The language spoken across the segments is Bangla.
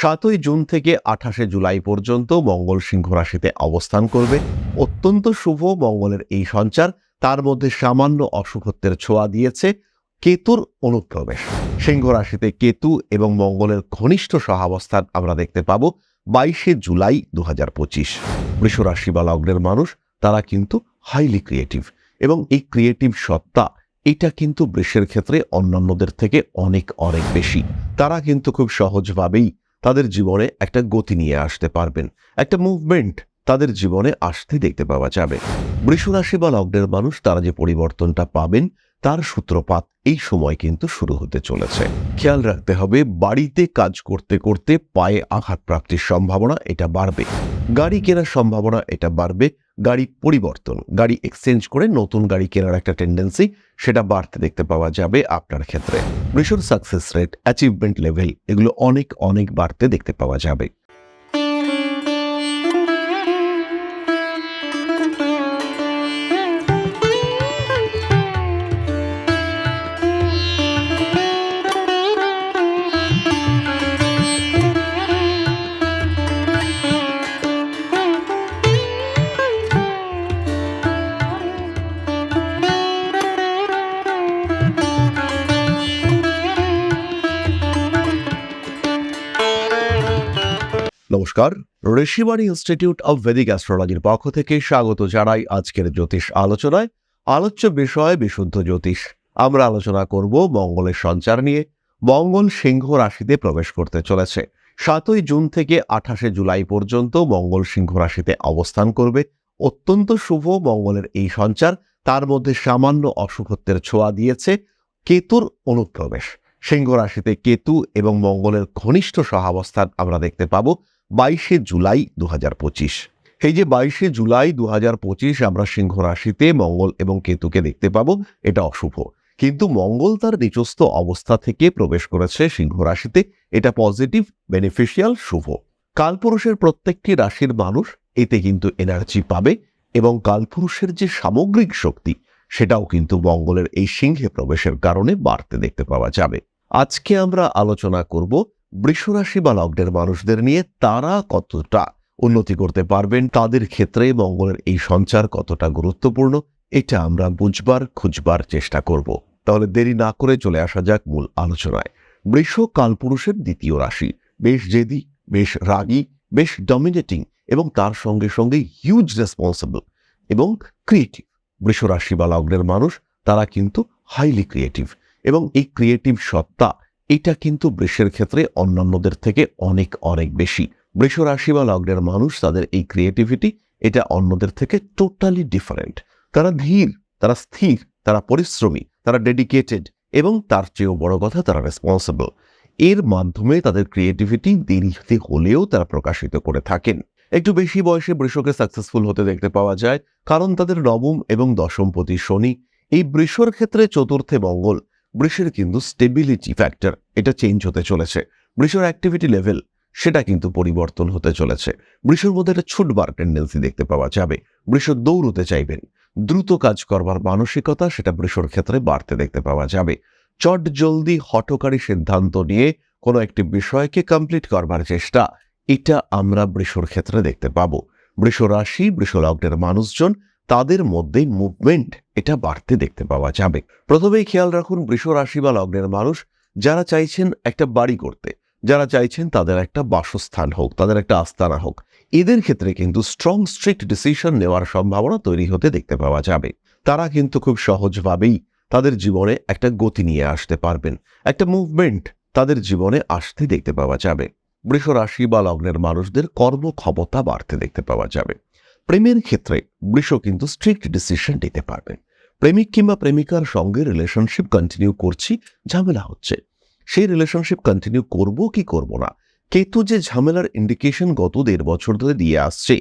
সাতই জুন থেকে আঠাশে জুলাই পর্যন্ত মঙ্গল সিংহ রাশিতে অবস্থান করবে। অত্যন্ত শুভ মঙ্গলের এই সঞ্চার, তার মধ্যে সামান্য অশুভত্বের ছোঁয়া দিয়েছে কেতুর অনুপ্রবেশ। সিংহ রাশিতে কেতু এবং মঙ্গলের ঘনিষ্ঠ সহাবস্থান আমরা দেখতে পাবো বাইশে জুলাই দু হাজার পঁচিশ রাশি বা লগ্নের মানুষ, তারা কিন্তু হাইলি ক্রিয়েটিভ এবং এই ক্রিয়েটিভ সত্তা, এটা কিন্তু বৃষের ক্ষেত্রে অন্যান্যদের থেকে অনেক অনেক বেশি। তারা কিন্তু খুব সহজভাবেই তাদের জীবনে একটা গতি নিয়ে আসতে পারবেন। একটা মুভমেন্ট তাদের জীবনে আসতে দেখতে পাওয়া যাবে। বৃষরাশি বা লগ্নের মানুষ তারা যে পরিবর্তনটা পাবেন, তার সূত্রপাত এই সময় কিন্তু শুরু হতে চলেছে। খেয়াল রাখতে হবে, বাড়িতে কাজ করতে করতে পায়ে আঘাত প্রাপ্তির সম্ভাবনা এটা বাড়বে। গাড়ি কেনার সম্ভাবনা এটা বাড়বে। গাড়ি পরিবর্তন, গাড়ি এক্সচেঞ্জ করে নতুন গাড়ি কেনার একটা টেন্ডেন্সি সেটা বাড়তে দেখতে পাওয়া যাবে আপনার ক্ষেত্রে। Mission success rate achievement level এগুলো অনেক অনেক বাড়তে দেখতে পাওয়া যাবে। ঋষিবাণী ইনস্টিটিউট অব ভেদিক অ্যাস্ট্রোলজির পক্ষ থেকে স্বাগত জানাই আজকের জ্যোতিষ আলোচনায়। আলোচ্য বিষয় বিশুদ্ধ জ্যোতিষ। আমরা আলোচনা করব মঙ্গলের সঞ্চার নিয়ে। মঙ্গল সিংহ রাশিতে প্রবেশ করতে চলেছে। সাতই জুন থেকে আঠাশে জুলাই পর্যন্ত মঙ্গল সিংহ রাশিতে অবস্থান করবে। অত্যন্ত শুভ মঙ্গলের এই সঞ্চার। তার মধ্যে সামান্য অশুভত্বের ছোঁয়া দিয়েছে কেতুর অনুপ্রবেশ। সিংহ রাশিতে কেতু এবং মঙ্গলের ঘনিষ্ঠ সহাবস্থান আমরা দেখতে পাবো। বাইশে জুলাই দু হাজার পঁচিশ। এই যে বাইশে জুলাই দু হাজার পঁচিশ আমরা সিংহ রাশিতে মঙ্গল এবং কেতুকে দেখতে পাবো, এটা অশুভ। কিন্তু মঙ্গল তার নিচস্থ অবস্থা থেকে প্রবেশ করেছে সিংহ রাশিতে, এটা পজিটিভ, বেনিফিশিয়াল, শুভ। কালপুরুষের প্রত্যেকটি রাশির মানুষ এতে কিন্তু এনার্জি পাবে এবং কালপুরুষের যে সামগ্রিক শক্তি, সেটাও কিন্তু মঙ্গলের এই সিংহে প্রবেশের কারণে বাড়তে দেখতে পাওয়া যাবে। আজকে আমরা আলোচনা করব বৃষরাশি বা লগ্নের মানুষদের নিয়ে তারা কতটা উন্নতি করতে পারবেন, তাদের ক্ষেত্রে মঙ্গলের এই সঞ্চার কতটা গুরুত্বপূর্ণ, এটা আমরা বুঝবার, খুঁজবার চেষ্টা করব। তাহলে দেরি না করে চলে আসা যাক মূল আলোচনায়। বৃষ কালপুরুষের দ্বিতীয় রাশি, বেশ জেদি, বেশ রাগী, বেশ ডমিনেটিং এবং তার সঙ্গে সঙ্গে হিউজ রেসপন্সিবল এবং ক্রিয়েটিভ বৃষ রাশি বা লগ্নের মানুষ, তারা কিন্তু হাইলি ক্রিয়েটিভ এবং এই ক্রিয়েটিভ সত্তা এটা কিন্তু বৃষের ক্ষেত্রে অন্যান্যদের থেকে অনেক অনেক বেশি। বৃষ রাশি বা লগ্নের মানুষ, তাদের এই ক্রিয়েটিভিটি এটা অন্যদের থেকে টোটালি ডিফারেন্ট তারা ধীর, তারা স্থির, তারা পরিশ্রমী, তারা ডেডিকেটেড এবং তার চেয়েও বড় কথা তারা রেসপন্সিবল এর মাধ্যমে তাদের ক্রিয়েটিভিটি দেরিতে হলেও তারা প্রকাশিত করে থাকেন। একটু বেশি বয়সে বৃষকে সাকসেসফুল হতে দেখতে পাওয়া যায়, কারণ তাদের নবম এবং দশমপতি শনি। এই বৃষর ক্ষেত্রে চতুর্থে মঙ্গল বৃষের কিন্তু স্টেবিলিটি ফ্যাক্টর এটা চেঞ্জ হতে চলেছে। বৃষর অ্যাক্টিভিটি লেভেল সেটা কিন্তু পরিবর্তন হতে চলেছে। বৃষর মধ্যে একটা ছুটবার টেন্ডেন্সি দেখতে পাওয়া যাবে। বৃষ দৌড়তে চাইবেন। দ্রুত কাজ করবার মানসিকতা সেটা বৃষর ক্ষেত্রে বাড়তে দেখতে পাওয়া যাবে। চট জলদি হটকারী সিদ্ধান্ত নিয়ে কোনো একটি বিষয়কে কমপ্লিট করবার চেষ্টা, এটা আমরা বৃষর ক্ষেত্রে দেখতে পাবো। বৃষ রাশি বৃষ লগ্নের মানুষজন তাদের মধ্যে মুভমেন্ট এটা বাড়তে দেখতে পাওয়া যাবে। প্রথমেই খেয়াল রাখুন বৃষ রাশি বা লগ্নের মানুষ যারা চাইছেন একটা বাড়ি করতে, যারা চাইছেন তাদের একটা বাসস্থান হোক, তাদের একটা আস্তানা হোক, এদের ক্ষেত্রে কিন্তু স্ট্রং স্ট্রিক্ট ডিসিশন নেওয়ার সম্ভাবনা তৈরি হতে দেখতে পাওয়া যাবে। তারা কিন্তু খুব সহজভাবেই তাদের জীবনে একটা গতি নিয়ে আসতে পারবেন, একটা মুভমেন্ট তাদের জীবনে আসতে দেখতে পাওয়া যাবে। বৃষ রাশি বা লগ্নের মানুষদের কর্মক্ষমতা বাড়তে দেখতে পাওয়া যাবে। প্রেমের ক্ষেত্রে বৃষ কিন্তু স্ট্রিক্ট ডিসিশন নিতে পারবেন প্রেমিক কিংবা প্রেমিকার সঙ্গে রিলেশনশিপ কন্টিনিউ করছি, ঝামেলা হচ্ছে। সেই রিলেশনশিপ কন্টিনিউ করব কি করব না? কেতু যে ঝামেলার ইন্ডিকেশন গত দেড় বছর ধরে দিয়ে আসছে,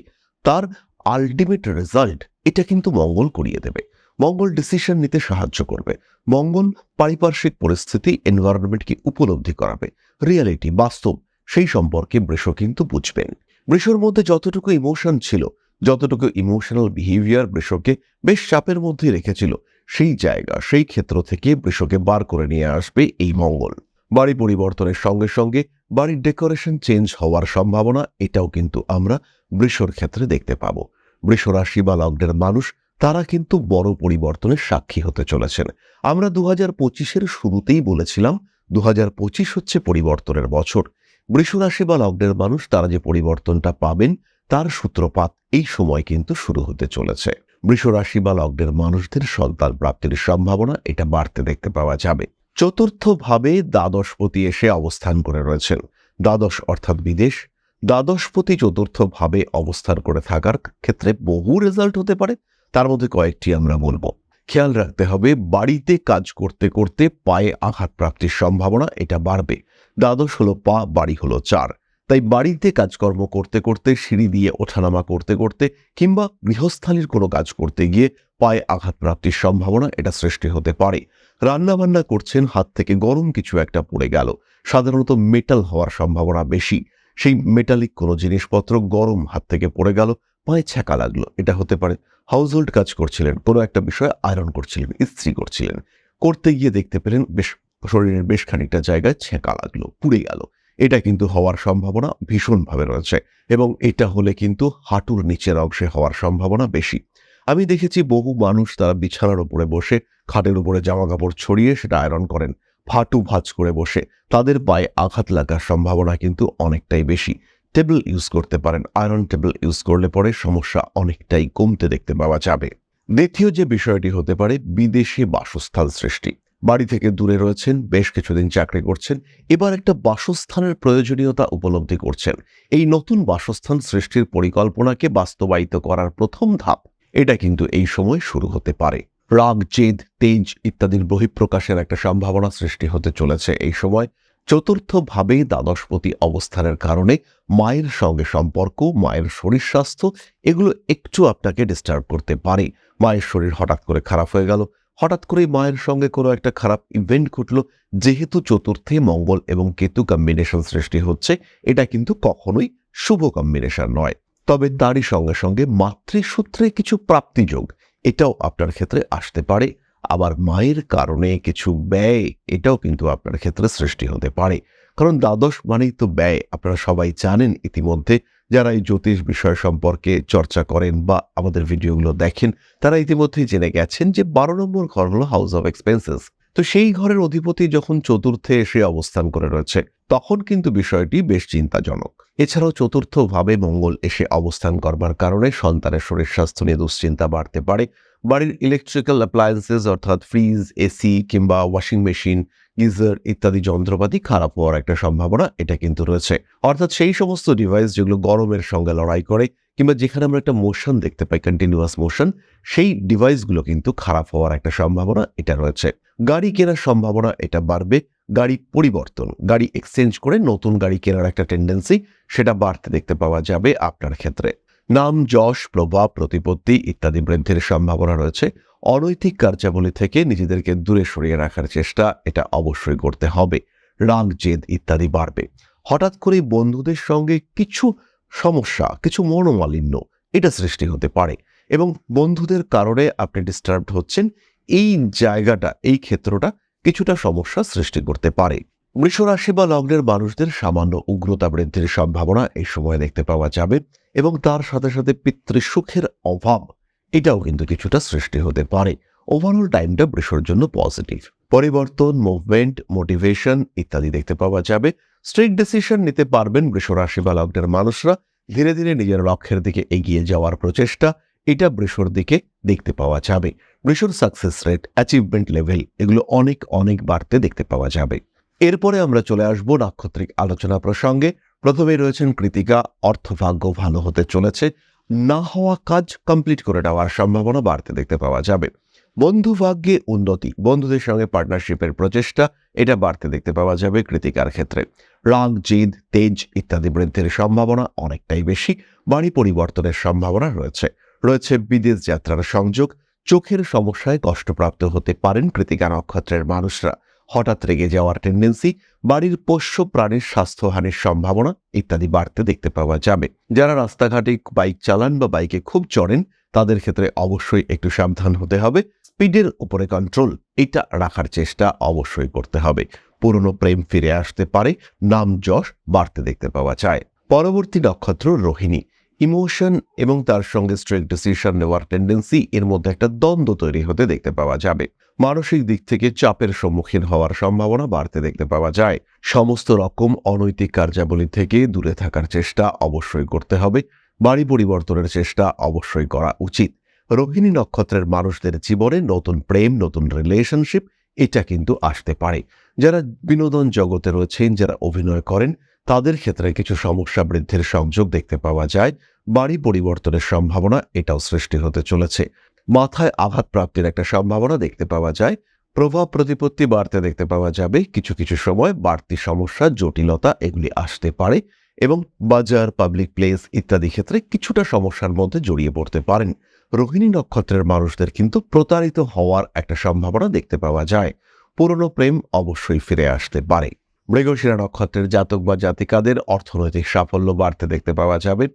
তার আলটিমেট রেজাল্ট এটা কিন্তু মঙ্গল করিয়ে দেবে। মঙ্গল ডিসিশন নিতে সাহায্য করবে। মঙ্গল পারিপার্শ্বিক পরিস্থিতি এনভায়রনমেন্টকে উপলব্ধি করাবে। রিয়ালিটি বাস্তব, সেই সম্পর্কে বৃষ কিন্তু বুঝবেন। বৃষর মধ্যে যতটুকু ইমোশন ছিল যতটুকু ইমোশনাল বিহেভিয়ার বৃষকে বেশ চাপের মধ্যে রেখেছিল, সেই জায়গা, সেই ক্ষেত্র থেকে বৃষকে বার করে নিয়ে আসবে এই মঙ্গল। বাড়ি পরিবর্তনের সঙ্গে সঙ্গে বাড়ির ডেকোরেশন চেঞ্জ হওয়ার সম্ভাবনা, এটাও কিন্তু আমরা বৃষর ক্ষেত্রে দেখতে পাব। বৃষ রাশি বা লগ্নের মানুষ, তারা কিন্তু বড় পরিবর্তনের সাক্ষী হতে চলেছেন। আমরা দু হাজার পঁচিশের শুরুতেই বলেছিলাম দু হাজার পঁচিশ হচ্ছে পরিবর্তনের বছর। বৃষ রাশি বা লগ্নের মানুষ, তারা যে পরিবর্তনটা পাবেন তার সূত্রপাত এই সময় কিন্তু শুরু হতে চলেছে। বৃষ রাশি বা লগ্নের মানুষদের সন্তান প্রাপ্তির সম্ভাবনা এটা বাড়তে দেখতে পাওয়া যাবে। চতুর্থভাবে দ্বাদশপতি এসে অবস্থান করে রয়েছেন। দ্বাদশ অর্থাৎ বিদেশ। দ্বাদশপতি চতুর্থভাবে অবস্থান করে থাকার ক্ষেত্রে বহু রেজাল্ট হতে পারে। তার মধ্যে কয়েকটি আমরা বলব। খেয়াল রাখতে হবে, বাড়িতে কাজ করতে করতে পায়ে আঘাত প্রাপ্তির সম্ভাবনা এটা বাড়বে। দ্বাদশ হলো পা, বাড়ি হলো চার। তাই বাড়িতে কাজকর্ম করতে করতে সিঁড়ি দিয়ে ওঠানামা করতে করতে কিংবা গৃহস্থালির কোনো কাজ করতে গিয়ে পায়ে আঘাত প্রাপ্তির সম্ভাবনা এটা সৃষ্টি হতে পারে। রান্নাবান্না করছেন, হাত থেকে গরম কিছু একটা পড়ে গেল। সাধারণত মেটাল হওয়ার সম্ভাবনা বেশি। সেই মেটালিক কোনো জিনিসপত্র গরম হাত থেকে পড়ে গেল, পায়ে ছ্যাঁকা লাগল। এটা হতে পারে হাউসহোল্ড কাজ করছিলেন, কোনো একটা বিষয়ে আয়রন করছিলেন, ইস্ত্রি করছিলেন। করতে গিয়ে দেখতে পেলেন, বেশ শরীরের বেশ খানিকটা জায়গায় ছ্যাঁকা লাগল, পুড়ে গেল। এটা কিন্তু হওয়ার সম্ভাবনা ভীষণভাবে রয়েছে এবং এটা হলে কিন্তু হাঁটুর নিচের অংশে হওয়ার সম্ভাবনা বেশি। আমি দেখেছি বহু মানুষ তারা বিছানার উপরে বসে, খাটের উপরে জামা কাপড় ছড়িয়ে সেটা আয়রন করেন, ফাটু ভাঁজ করে বসে। তাদের পায়ে আঘাত লাগার সম্ভাবনা কিন্তু অনেকটাই বেশি। টেবিল ইউজ করতে পারেন, আয়রন টেবিল ইউজ করলে পরে সমস্যা অনেকটাই কমতে দেখতে পাওয়া যাবে। দ্বিতীয় যে বিষয়টি হতে পারে, বিদেশে বাসস্থান সৃষ্টি। বাড়ি থেকে দূরে রয়েছেন, বেশ কিছুদিন চাকরি করছেন, এবার একটা বাসস্থানের প্রয়োজনীয়তা উপলব্ধি করছেন। এই নতুন বাসস্থান সৃষ্টির পরিকল্পনাকে বাস্তবায়িত করার প্রথম ধাপ, এটা কিন্তু এই সময় শুরু হতে পারে। রাগ, জেদ, তেজ ইত্যাদির বহিঃপ্রকাশের একটা সম্ভাবনা সৃষ্টি হতে চলেছে এই সময়। চতুর্থভাবে দ্বাদশপতি অবস্থানের কারণে মায়ের সঙ্গে সম্পর্ক, মায়ের শরীর স্বাস্থ্য, এগুলো একটু আপনাকে ডিস্টার্ব করতে পারে। মায়ের শরীর হঠাৎ করে খারাপ হয়ে গেল হঠাৎ করে মায়ের সঙ্গে কোনো একটা খারাপ ইভেন্ট ঘটলো, যেহেতু চতুর্থে মঙ্গল এবং কেতু কম্বিনেশন সৃষ্টি হচ্ছে, এটা কিন্তু কখনোই শুভ কম্বিনেশন নয়। তবে তারই সঙ্গে সঙ্গে মাতৃসূত্রে কিছু প্রাপ্তিযোগ, এটাও আপনার ক্ষেত্রে আসতে পারে। আবার মায়ের কারণে কিছু ব্যয়, এটাও কিন্তু আপনার ক্ষেত্রে সৃষ্টি হতে পারে। কারণ দ্বাদশ মানেই তো ব্যয়, আপনারা সবাই জানেন ইতিমধ্যে। যারা এই জ্যোতিষ বিষয় সম্পর্কে চর্চা করেন বা আমাদের ভিডিওগুলো দেখেন, তারা ইতিমধ্যেই জেনে গেছেন যে বারো নম্বর ঘর হলো হাউস অফ এক্সপেন্সেস তো সেই ঘরের অধিপতি যখন চতুর্থে এসে অবস্থান করে রয়েছে, তখন কিন্তু বিষয়টি বেশ চিন্তাজনক। এছাড়াও চতুর্থভাবে মঙ্গল এসে অবস্থান করবার কারণে সন্তানের শরীর স্বাস্থ্য নিয়ে দুশ্চিন্তা বাড়তে পারে। বাড়ির ইলেকট্রিক্যাল অ্যাপ্লায়েন্সেস অর্থাৎ ফ্রিজ এসি কিংবা ওয়াশিং মেশিন গিজার ইত্যাদি যন্ত্রপাতি খারাপ হওয়ার একটা সম্ভাবনা এটা কিন্তু রয়েছে। অর্থাৎ সেই সমস্ত ডিভাইস যেগুলো গরমের সঙ্গে লড়াই করে কিংবা যেখানে আমরা একটা মোশন দেখতে পাই কন্টিনিউয়াস মোশন সেই ডিভাইসগুলো কিন্তু খারাপ হওয়ার একটা সম্ভাবনা এটা রয়েছে। গাড়ি কেনার সম্ভাবনা এটা বাড়বে, গাড়ি পরিবর্তন, গাড়ি এক্সচেঞ্জ করে নতুন গাড়ি কেনার একটা টেন্ডেন্সি সেটা বাড়তে দেখতে পাওয়া যাবে আপনার ক্ষেত্রে। নাম, যশ, প্রভাব, প্রতিপত্তি ইত্যাদি বৃদ্ধির সম্ভাবনা রয়েছে। অনৈতিক কার্যাবলী থেকে নিজেদেরকে দূরে সরিয়ে রাখার চেষ্টা এটা অবশ্যই করতে হবে। রাগ, জেদ ইত্যাদি বাড়বে। হঠাৎ করে বন্ধুদের সঙ্গে কিছু সমস্যা, কিছু মনোমালিন্য এটা সৃষ্টি হতে পারে। এবং বন্ধুদের কারণে আপনি ডিস্টার্বড হচ্ছেন, এই জায়গাটা, এই ক্ষেত্রটা কিছুটা সমস্যা সৃষ্টি করতে পারে। বৃষ রাশি বা লগ্নের মানুষদের সামান্য উগ্রতা বৃদ্ধির সম্ভাবনা এই সময় দেখতে পাওয়া যাবে এবং তার সাথে সাথে পিতৃসুখের অভাব, এটাও কিন্তু কিছুটা সৃষ্টি হতে পারে। ওভারঅল টাইমটা বৃষর জন্য পজিটিভ পরিবর্তন মুভমেন্ট মোটিভেশন ইত্যাদি দেখতে পাওয়া যাবে। স্ট্রিক্ট ডিসিশন নিতে পারবেন বৃষ রাশি বা লগ্নের মানুষরা। ধীরে ধীরে নিজের লক্ষ্যের দিকে এগিয়ে যাওয়ার প্রচেষ্টা এটা বৃষর দিকে দেখতে পাওয়া যাবে। বৃষর সাকসেস রেট অ্যাচিভমেন্ট লেভেল এগুলো অনেক অনেক বাড়তে দেখতে পাওয়া যাবে। এরপরে আমরা চলে আসব নাক্ষত্রিক আলোচনা প্রসঙ্গে। প্রথমে রয়েছেন কৃতিকা, অর্থভাগ্য ভালো হতে চলেছে। না হওয়া কাজ কমপ্লিট করে নেওয়ার সম্ভাবনা বাড়তে দেখতে পাওয়া যাবে। বন্ধু ভাগ্যে উন্নতি, বন্ধুদের সঙ্গে পার্টনারশিপের প্রচেষ্টা, এটা বাড়তে দেখতে পাওয়া যাবে কৃতিকার ক্ষেত্রে। রাগ জিদ, তেজ ইত্যাদি বৃদ্ধির সম্ভাবনা অনেকটাই বেশি বাড়ি পরিবর্তনের সম্ভাবনা রয়েছে। রয়েছে বিদেশ যাত্রার সংযোগ, চোখের সমস্যায় কষ্টপ্রাপ্ত হতে পারেন কৃতিকা নক্ষত্রের মানুষরা। হঠাৎ রেগে যাওয়ার টেন্ডেন্সি বাড়ির পোষ্য প্রাণীর স্বাস্থ্যহানির সম্ভাবনা ইত্যাদি বাড়তে দেখতে পাওয়া যাবে। যারা রাস্তাঘাটে বাইক চালান বা বাইকে খুব চড়েন, তাদের ক্ষেত্রে অবশ্যই একটু সাবধান হতে হবে। স্পিডের উপরে কন্ট্রোল এটা রাখার চেষ্টা অবশ্যই করতে হবে। পুরনো প্রেম ফিরে আসতে পারে, নাম যশ বাড়তে দেখতে পাওয়া যায়। পরবর্তী নক্ষত্র রোহিণী। ইমোশন এবং তার সঙ্গে স্ট্রেট ডিসিশন নেওয়ার টেন্ডেন্সি এর মধ্যে একটা দ্বন্দ্ব তৈরি হতে দেখতে পাওয়া যাবে। মানসিক দিক থেকে চাপের সম্মুখীন হওয়ার সম্ভাবনা বাড়তে দেখতে পাওয়া যায়। সমস্ত রকম অনৈতিক কার্যাবলী থেকে দূরে থাকার চেষ্টা অবশ্যই করতে হবে। বাড়ি পরিবর্তনের চেষ্টা অবশ্যই করা উচিত। রোহিণী নক্ষত্রের মানুষদের জীবনে নতুন প্রেম, নতুন রিলেশনশিপ এটা কিন্তু আসতে পারে। যারা বিনোদন জগতে রয়েছেন, যারা অভিনয় করেন, তাদের ক্ষেত্রে কিছু সমস্যা বৃদ্ধির সংযোগ দেখতে পাওয়া যায়। বাড়ি পরিবর্তনের সম্ভাবনা এটাও সৃষ্টি হতে চলেছে। মাথায় আঘাত প্রাপ্তির একটা সম্ভাবনা দেখতে পাওয়া যায়। প্রভাব প্রতিপত্তি বাড়তে দেখতে পাওয়া যাবে। কিছু কিছু সময় বাড়তি সমস্যা, জটিলতা এগুলি আসতে পারে এবং বাজার পাবলিক প্লেস ইত্যাদি ক্ষেত্রে কিছুটা সমস্যার মধ্যে জড়িয়ে পড়তে পারেন। রোহিণী নক্ষত্রের মানুষদের কিন্তু প্রতারিত হওয়ার একটা সম্ভাবনা দেখতে পাওয়া যায়। পুরনো প্রেম অবশ্যই ফিরে আসতে পারে। মৃগশিরা নক্ষত্রের জাতক বা জাতিকাদের অর্থনৈতিক সাফল্য বাড়তে দেখতে পাওয়া যাবে।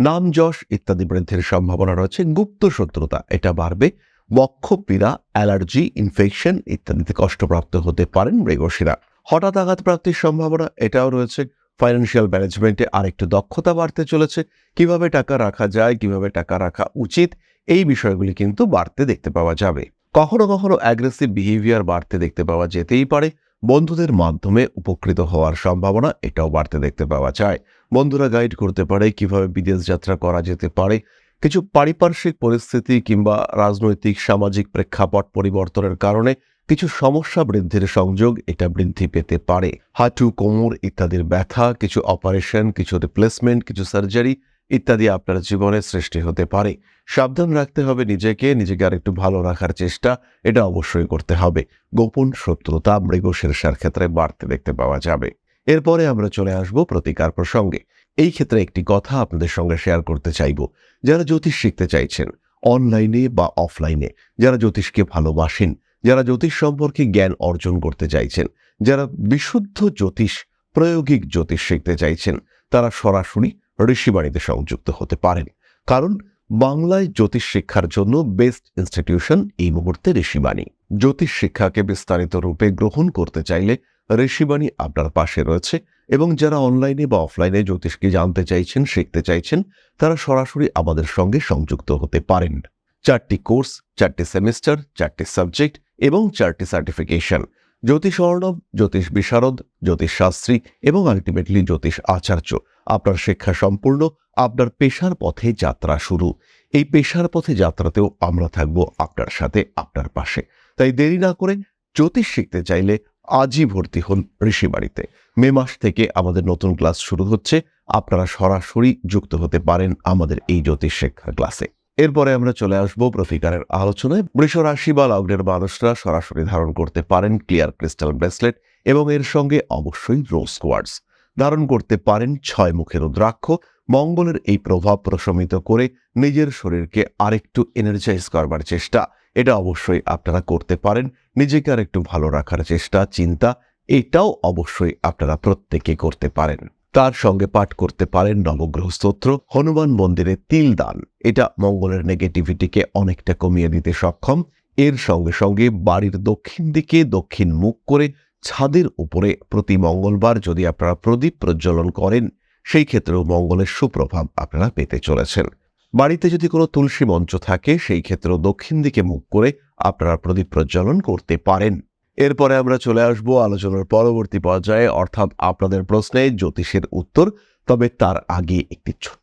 নাম যশ ইত্যাদি বৃদ্ধির সম্ভাবনা রয়েছে। গুপ্ত শত্রুতা, এটা বাড়বে। বক্ষ, পীড়া, অ্যালার্জি ইনফেকশন ইত্যাদিতে কষ্টপ্রাপ্ত হতে পারেন মৃগশিরা। হঠাৎ আঘাত প্রাপ্তির সম্ভাবনা, এটাও রয়েছে। ফাইন্যান্সিয়াল ম্যানেজমেন্টে আরেকটু দক্ষতা বাড়তে চলেছে। কীভাবে টাকা রাখা যায়, কীভাবে টাকা রাখা উচিত এই বিষয়গুলি কিন্তু বাড়তে দেখতে পাওয়া যাবে। কখনো কখনো অ্যাগ্রেসিভ বিহেভিয়ার বাড়তে দেখতে পাওয়া যেতেই পারে। বন্ধুদের মাধ্যমে উপকৃত হওয়ার সম্ভাবনা এটাও বাড়তে দেখতে পাওয়া যায়। বন্ধুরা গাইড করতে পারে কীভাবে বিদেশ যাত্রা করা যেতে পারে। কিছু পারিপার্শ্বিক পরিস্থিতি কিংবা রাজনৈতিক সামাজিক প্রেক্ষাপট পরিবর্তনের কারণে কিছু সমস্যা বৃদ্ধির সংযোগ এটা বৃদ্ধি পেতে পারে। হাঁটু, কোমর ইত্যাদির ব্যথা, কিছু অপারেশন কিছু রিপ্লেসমেন্ট কিছু সার্জারি ইত্যাদি আপনার জীবনে সৃষ্টি হতে পারে। সাবধান রাখতে হবে নিজেকে নিজেকে আরেকটু ভালো রাখার চেষ্টা, এটা অবশ্যই করতে হবে। গোপন শত্রুতা মৃগশীর্ষার ক্ষেত্রে বাড়তে দেখতে পাওয়া যাবে। এরপরে আমরা চলে আসব প্রতিকার প্রসঙ্গে। এই ক্ষেত্রে একটি কথা আপনাদের সঙ্গে শেয়ার করতে চাইব। যারা জ্যোতিষ শিখতে চাইছেন, অনলাইনে বা অফলাইনে, যারা জ্যোতিষকে ভালোবাসেন, যারা জ্যোতিষ সম্পর্কে জ্ঞান অর্জন করতে চাইছেন, যারা বিশুদ্ধ জ্যোতিষ, প্রায়োগিক জ্যোতিষ শিখতে চাইছেন, তারা সরাসরি ঋষিবাণীতে সংযুক্ত হতে পারেন। কারণ বাংলায় জ্যোতিষ শিক্ষার জন্য বেস্ট ইনস্টিটিউশন এই মুহূর্তে ঋষিবাণী জ্যোতিষ শিক্ষাকে বিস্তারিত রূপে গ্রহণ করতে চাইলে ঋষিবাণী আপনার পাশে রয়েছে এবং যারা অনলাইনে বা অফলাইনে জ্যোতিষকে জানতে চাইছেন, শিখতে চাইছেন, তারা সরাসরি আমাদের সঙ্গে সংযুক্ত হতে পারেন। চারটি কোর্স, চারটি সেমিস্টার, চারটি সাবজেক্ট এবং চারটি সার্টিফিকেশন। জ্যোতিষ অর্ণব, জ্যোতিষ বিশারদ, জ্যোতিষ শাস্ত্রী এবং আলটিমেটলি জ্যোতিষ আচার্য। আপনার শিক্ষা সম্পূর্ণ, আপনার পেশার পথে যাত্রা শুরু। এই পেশার পথে যাত্রাতেও আমরা থাকব আপনার সাথে, আপনার পাশে। তাই দেরি না করে জ্যোতিষ শিখতে চাইলে আজই ভর্তি হন ঋষিবাড়িতে। মে মাস থেকে আমাদের নতুন ক্লাস শুরু হচ্ছে। আপনারা সরাসরি যুক্ত হতে পারেন আমাদের এই জ্যোতিষ শিক্ষা ক্লাসে। এরপরে আমরা চলে আসব প্রতিকারের আলোচনায়। বৃষ রাশি বা লগ্নের মানুষরা সরাসরি ধারণ করতে পারেন ক্লিয়ার ক্রিস্টাল ব্রেসলেট এবং এর সঙ্গে অবশ্যই রোজ কোয়ার্ডস ধারণ করতে পারেন ছয় মুখের রুদ্রাক্ষ। মঙ্গলের এই প্রভাব প্রশমিত করে নিজের শরীরকে আরেকটু এনার্জাইজ করবার চেষ্টা। এটা অবশ্যই আপনারা করতে পারেন। নিজেকে আরেকটু ভালো রাখার চেষ্টা, চিন্তা, এটাও অবশ্যই আপনারা প্রত্যেকে করতে পারেন। তার সঙ্গে পাঠ করতে পারেন নবগ্রহ স্তোত্র, হনুমান মন্দিরে তিল দান। এটা মঙ্গলের নেগেটিভিটিকে অনেকটা কমিয়ে দিতে সক্ষম। এর সঙ্গে সঙ্গে বাড়ির দক্ষিণ দিকে দক্ষিণ মুখ করে ছাদের উপরে প্রতি মঙ্গলবার যদি আপনারা প্রদীপ প্রজ্বলন করেন, সেই ক্ষেত্রেও মঙ্গলের সুপ্রভাব আপনারা পেতে চলেছেন। বাড়িতে যদি কোনো তুলসী মঞ্চ থাকে, সেই ক্ষেত্রেও দক্ষিণ দিকে মুখ করে আপনারা প্রদীপ প্রজ্বলন করতে পারেন। এরপরে আমরা চলে আসব আলোচনার পরবর্তী পর্যায়ে, অর্থাৎ আপনাদের প্রশ্নে জ্যোতিষের উত্তর, তবে তার আগে একটি ছোট্ট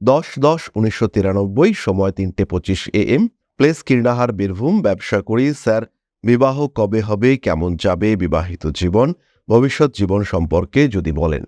দশ দশ উনিশশো তিরানব্বই সময় তিনটে পঁচিশ A M. Place Kirnahar Birbhum, ব্যবসা করি। স্যার, বিবাহ কবে হবে? কেমন যাবে? বিবাহিত জীবন, ভবিষ্যৎ জীবন সম্পর্কে যদি বলেন।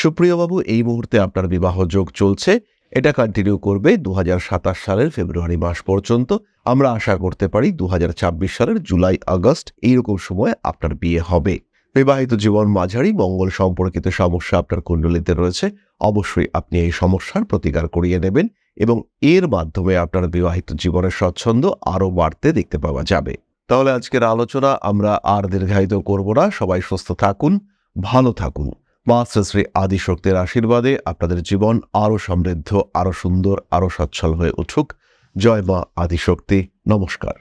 সুপ্রিয়বাবু, এই মুহূর্তে আপনার বিবাহ যোগ চলছে। এটা কন্টিনিউ করবে দু হাজার সাতাশ সালের ফেব্রুয়ারি মাস পর্যন্ত। আমরা আশা করতে পারি দু হাজার ছাব্বিশ সালের জুলাই, আগস্ট এইরকম সময় আপনার বিয়ে হবে। বিবাহিত জীবন মাঝারি, মঙ্গল সম্পর্কিত সমস্যা আপনার কুণ্ডলিতে রয়েছে, অবশ্যই আপনি এই সমস্যার প্রতিকার করিয়ে নেবেন এবং এর মাধ্যমে আপনার বিবাহিত জীবনের স্বচ্ছন্দ আরও বাড়তে দেখতে পাওয়া যাবে। তাহলে আজকের আলোচনা আমরা আর দীর্ঘায়িত করব না। সবাই সুস্থ থাকুন, ভালো থাকুন। মা শ্রী আদিশক্তির আশীর্বাদে আপনাদের জীবন আরও সমৃদ্ধ, আরও সুন্দর, আরও সচ্ছল হয়ে উঠুক। জয় মা আদিশক্তি। নমস্কার।